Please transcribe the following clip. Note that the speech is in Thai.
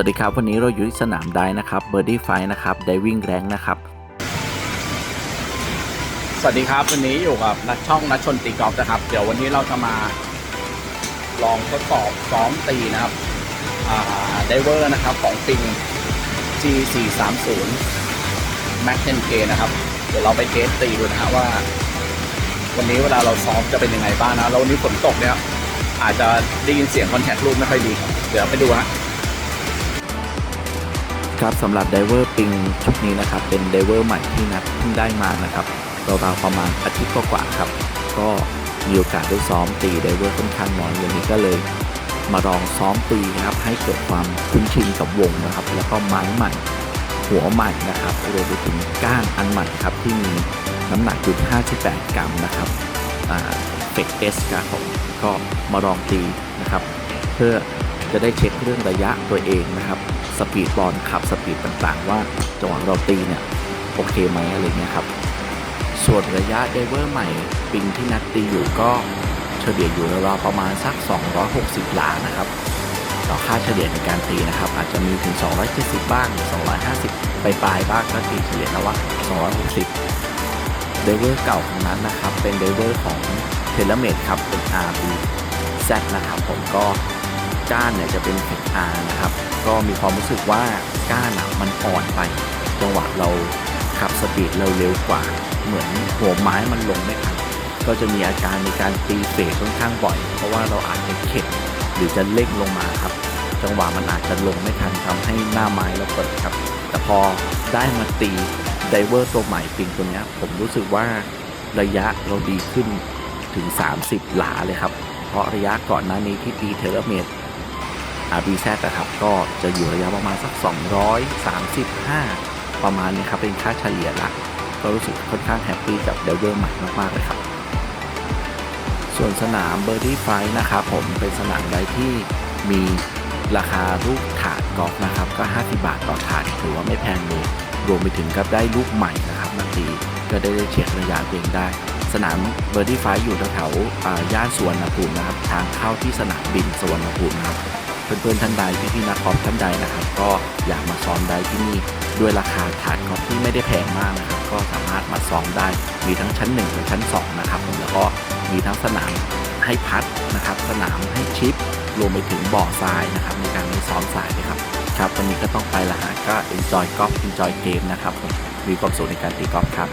วัสดีครับ วันนี้เราอยู่ที่สนามได้นะครับเบอร์ดี้ไฟนะครับได้วิ่งแรงนะครับ สวัสดีครับวันนี้อยู่กับนักช่องนักชนตีกอล์ฟนะครับ เดี๋ยววันนี้เราจะมาลองทดสอบซ้อมตีนะครับไดเวอร์นะครับของปิง G430 Max 10K นะครับ เดี๋ยวเราไปเทสตีดูนะฮะว่า วันนี้เวลาเราซ้อมจะเป็นยังไงบ้างนะแล้ววันนี้ฝนตกเนี่ยอาจจะได้ยินเสียงคอนแทครูปไม่ค่อยดี เดี๋ยวไปดูฮะ ครับสำหรับไดเวอร์ปิงชุดนี้นะครับ เป็นไดเวอร์ใหม่ที่นัดเพิ่งได้มานะครับราวๆประมาณอาทิตย์กว่าๆครับ ก็มีโอกาสได้ซ้อมตีไดเวอร์ค่อนข้างน้อยวันนี้ก็เลย มาลองซ้อมตีนะครับ ให้เกิดความคุ้นชินกับวงนะครับ แล้วก็ไม้ใหม่หัวใหม่นะครับรวมไปถึงก้านอันใหม่ครับที่มีน้ำหนักอยู่ที่58 กรัมนะครับเฟกเอสครับผมก็มาลองตีนะครับ เพื่อ จะได้เช็คเรื่องระยะตัวเองนะครับสปีดบอลขับสปีดต่างๆ ว่าจังหวะเราตีเนี่ยโอเคไหมอะไรเงี้ยครับ ส่วนระยะไดเวอร์ใหม่ปิงที่นัดตีอยู่ก็เฉลี่ยอยู่ราวๆประมาณสัก 260 หลานะครับต่อค่าเฉลี่ยในการตีนะครับ อาจจะมีถึง 270 บ้าง 250 ไปปลายบ้างก็ตีเฉลี่ยแล้วว่า 260ไดเวอร์เก่าของนั้นนะครับ เป็นไดเวอร์ของเทเลเมดครับเป็น RB Z นะครับผมก็ ก้านเนี่ยจะเป็นเฟก R นะครับ ก็มีความรู้สึกว่าก้านอะมันอ่อนไป จังหวะเราขับสปีดเราเร็วกว่า เหมือนหัวไม้มันลงไม่ทันก็จะมีอาการในการตีเฟสค่อนข้างบ่อย เพราะว่าเราอาจจะเข็ดหรือจะเล่งลงมาครับ จังหวะมันอาจจะลงไม่ทันทำให้หน้าไม้เราเปิดครับ แต่พอได้มาตีไดเวอร์ตัวใหม่ปิงตัวเนี้ยผมรู้สึกว่าระยะเราดีขึ้นถึง 30 หลาเลยครับ เพราะระยะก่อนหน้านี้ที่ตีเทเลเมด RBZ นะครับก็จะอยู่ระยะประมาณสัก 235 ประมาณนี้ครับเป็นค่าเฉลี่ยละก็รู้สึกค่อนข้างแฮปปี้กับเดเวอร์ใหม่มากๆเลยครับ ส่วนสนามเบอร์ดี้ไฟนะครับผมเป็นสนามใดที่มีราคาลูกถาดกอล์ฟนะครับก็ 50 บาทต่อถาดถือว่าไม่แพงเลยรวมไปถึงกับได้ลูกใหม่นะครับมาตีก็ได้ได้เช็คระยะเองได้ สนามเบอร์ดี้ไฟอยู่แถวๆย่านสวนภูมินะครับ ทางเข้าที่สนามบินสวนภูมินะครับ เพื่อนๆท่านใดพี่ๆนักกอล์ฟท่านใดนะครับ ก็อยากมาซ้อมได้ที่นี่ด้วยราคาถาดกอล์ฟที่ไม่ได้แพงมากนะครับ ก็สามารถมาซ้อมได้มีทั้งชั้น1และชั้น2นะครับแล้วก็มีทั้งสนามให้พัดนะครับ สนามให้ชิป รวมไปถึงบ่อทรายนะครับ ในการมีซ้อมทรายด้วยครับครับวันนี้ก็ต้องไปละฮะก็ enjoy golf enjoy game นะครับผมมีความสุขในการตีกอล์ฟครับ